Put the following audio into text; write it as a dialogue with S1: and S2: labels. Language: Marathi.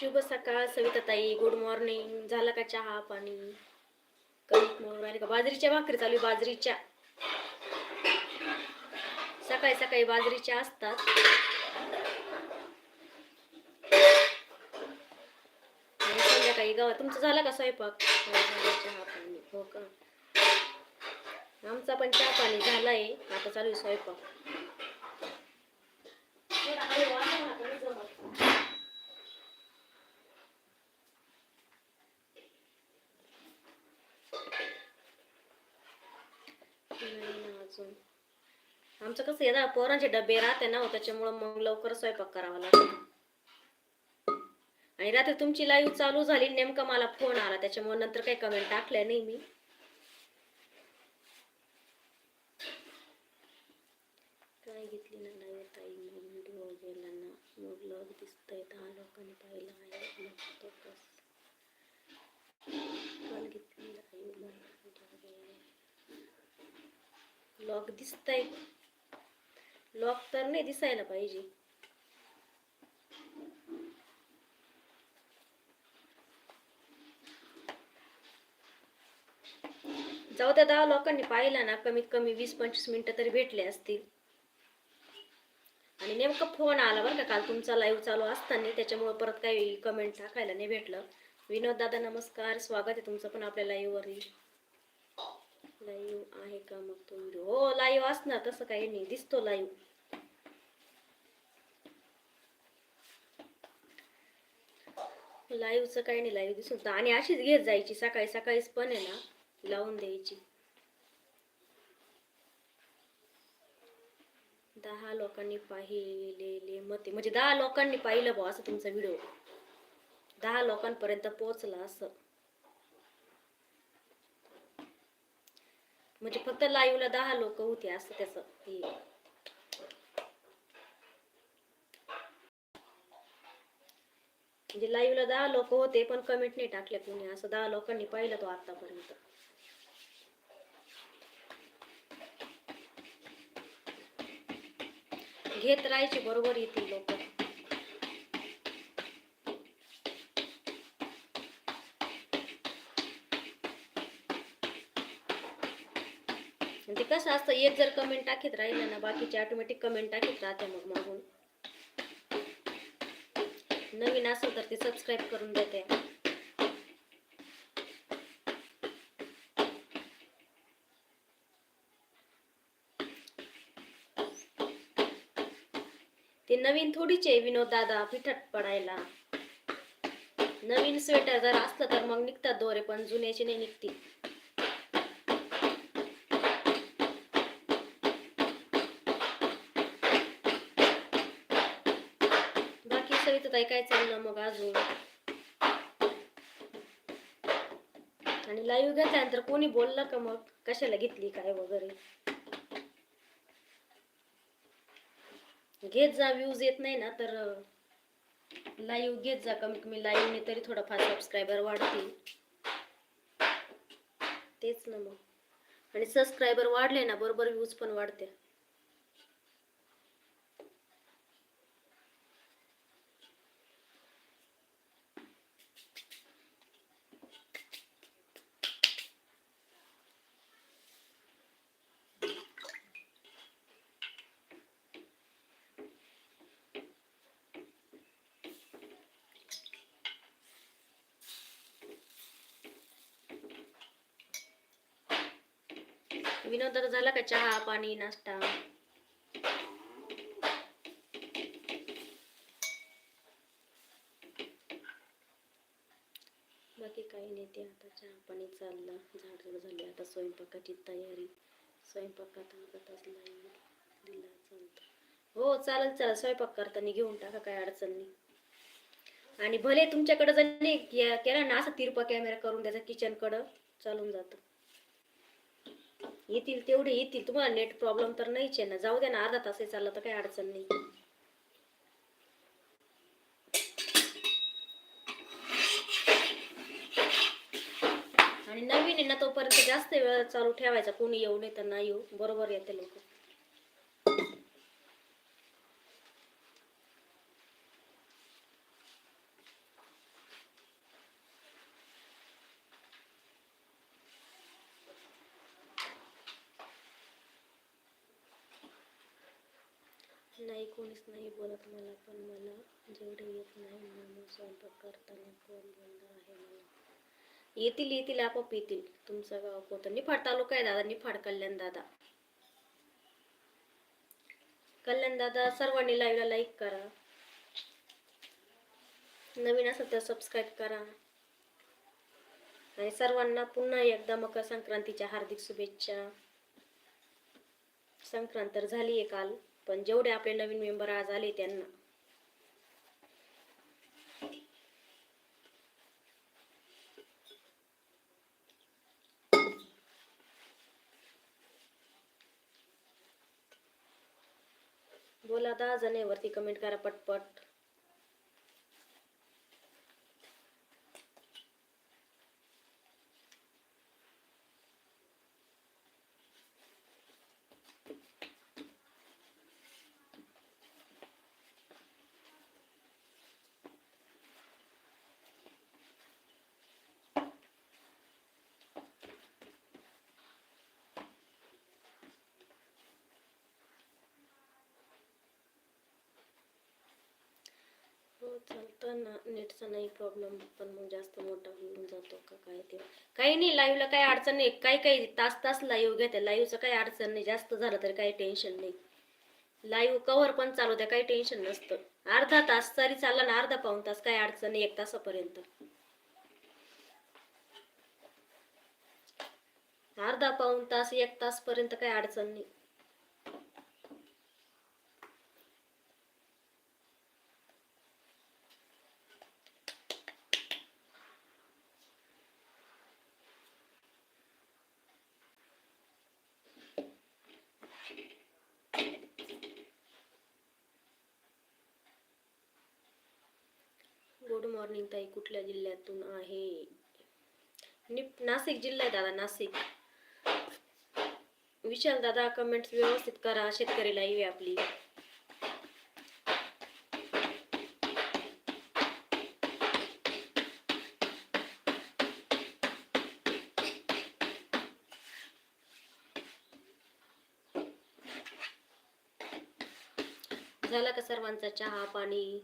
S1: शुभ सकाळ सविताताई. गुड मॉर्निंग झालं का चहा पाणी? कणिक मळून आले का? बाजरीच्या भाकरी चालू आहे, बाजरीच्या. सकाळी सकाळी बाजरीच्या असतात. आणि संध्याकाळी गावात तुमचं झालं का स्वयंपाक? चहा पाणी. हो का? आमचा पण चहा पाणी झालाय. आता चालू आहे स्वयंपाक थोडा हळू वाजव ना, कमी जमत. नाही ना आमचं कसं आहे ना पोरांचे डबे राहते ना त्याच्यामुळे त्याच्यामुळं मग लवकर स्वयंपाक करावा लागतो. आणि रात्री तुमची लाईव्ह चालू झाली नेमका मला फोन आला त्याच्यामुळे नंतर काही कमेंट टाकल्या नाही मी काय घेतली ना लाईव्ह ताई मग व्हिडिओ गेला ना मग लॉग दिसतंय दहा लोकांनी पाहिलं आहे मग तो कस काल घेतली लॉक दिसतंय. लॉक तर नाही दिसायला पाहिजे. जाऊ त्या दहा लोकांनी पाहिला ना कमीत कमी वीस पंचवीस मिनिटं तरी भेटले असतील. आणि नेमकं फोन आला बरं का काल तुमचा लाईव्ह चालू असताना त्याच्यामुळं परत काही कमेंट टाकायला नाही भेटलं. विनोद दादा नमस्कार. स्वागत आहे तुमचं पण आपल्या लाईव्हवरही लाईव्ह आहे का मग तो व्हिडिओ हो लाईव्ह असणार तसं काही नाही. दिसतो लाईव्ह लाईव्हचं काही नाही लाईव्ह दिसून आणि अशीच घेत जायची सकाळी सकाळीच पण आहे ना लावून द्यायची. दहा लोकांनी पाहिलेले मते. म्हणजे दहा लोकांनी पाहिलं बा असं तुमचा व्हिडिओ दहा लोकांपर्यंत पोहोचला असं. म्हणजे फक्त लाईव्हला दहा लोक होते असं त्याचं हे. म्हणजे लाईव्हला दहा लोक होते पण कमेंट नाही टाकले कोणी. असं दहा लोकांनी पाहिलं तो आतापर्यंत. घेत राहायची बरोबर येते लोक. ते कसं असतं एक जर कमेंट टाकीत राहिलं ना बाकीचे ऑटोमॅटिक कमेंट टाकीत राहते मग मागून. नवीन असेल तर ते सबस्क्राईब करून देते. ते नवीन थोडीच आहे विनोद दादा पिठट पडायला. नवीन स्वेटर जर असलं तर मग निघतात दोरे पण जुन्याचे नाही निघतील सविता ताई काय चाललं मग अजून? आणि लाईव्ह घेतल्यानंतर कोणी बोललं का मग? कशाला घेतली काय वगैरे? घेत जा व्ह्यूज येत नाही ना तर लाईव्ह घेत जा. कमी कमी लाईव्हने तरी थोडाफार सबस्क्रायबर वाढतील. तेच ना मग. आणि सबस्क्रायबर वाढले ना बरोबर व्ह्यूज पण वाढते विनोद झाला का चहा पाणी नाश्ता? बाकी काही नाही ते आता चहा पाणी चाललं. झाड झाली. आता स्वयंपाकाची तयारी. स्वयंपाकात अर्धा तास लाईन दिला चालतं. हो चालेल चालेल. स्वयंपाक करताना घेऊन टाका काय अडचण नाही. आणि भले तुमच्याकडं जर नाही के- केला ना असं तिरपा कॅमेरा करून द्यायचा किचनकडं चालून जातं. येतील तेवढे येतील. तुम्हाला नेट प्रॉब्लेम तर नाहीच आहे ना. जाऊ द्या ना अर्धा तास चाललं तर काही अडचण नाही. आणि नवीन आहे ना तोपर्यंत जास्त वेळ चालू ठेवायचा. कोणी येऊ नाही तर नाही येऊ. बरोबर येते लोक. नाही कोणीच नाही बोलत मला पण मला जेवढे येत नाही म्हणून स्वयंपाक करताना कोण बंद आहे मला? येतील येतील आपोआप येतील. तुमचं गाव कोणतं? निफाड तालुका आहे दादा निफाड कल्याण दादा. कल्याण दादा सर्वांनी लाईव्हला लाईक करा. नवीन असेल तर सबस्क्राईब करा. आणि सर्वांना पुन्हा एकदा मकर संक्रांतीच्या हार्दिक शुभेच्छा. संक्रांत तर झाली आहे काल. पण जेवढे आपले नवीन मेंबर आज आले त्यांना. बोला दहा जण आहे वरती कमेंट करा पटपट हो चालतं ना नेटचा नाही प्रॉब्लेम पण मग जास्त मोठा होऊन जातो का काय ते. काही नाही लाईव्हला काही अडचण नाही. काही काही तास तास लाईव्ह घेते. लाईव्हचं काही अडचण नाही. जास्त झालं तरी काही टेन्शन नाही. लाईव्ह कव्हर पण चालू द्या. काही टेन्शन नसतं. अर्धा तास तरी चालला ना अर्धा पाऊन तास काही अडचण नाही एक तासापर्यंत. अर्धा पाऊन तास एक तासपर्यंत काही अडचण नाही. गुड मॉर्निंग ताई कुठल्या जिल्ह्यातून आहे? निप नाशिक जिल्हा आहे दादा नाशिक. विशाल दादा कमेंट्स व्यवस्थित करा शेतकरीला येऊ आपली झाला का सर्वांचा चहा पाणी?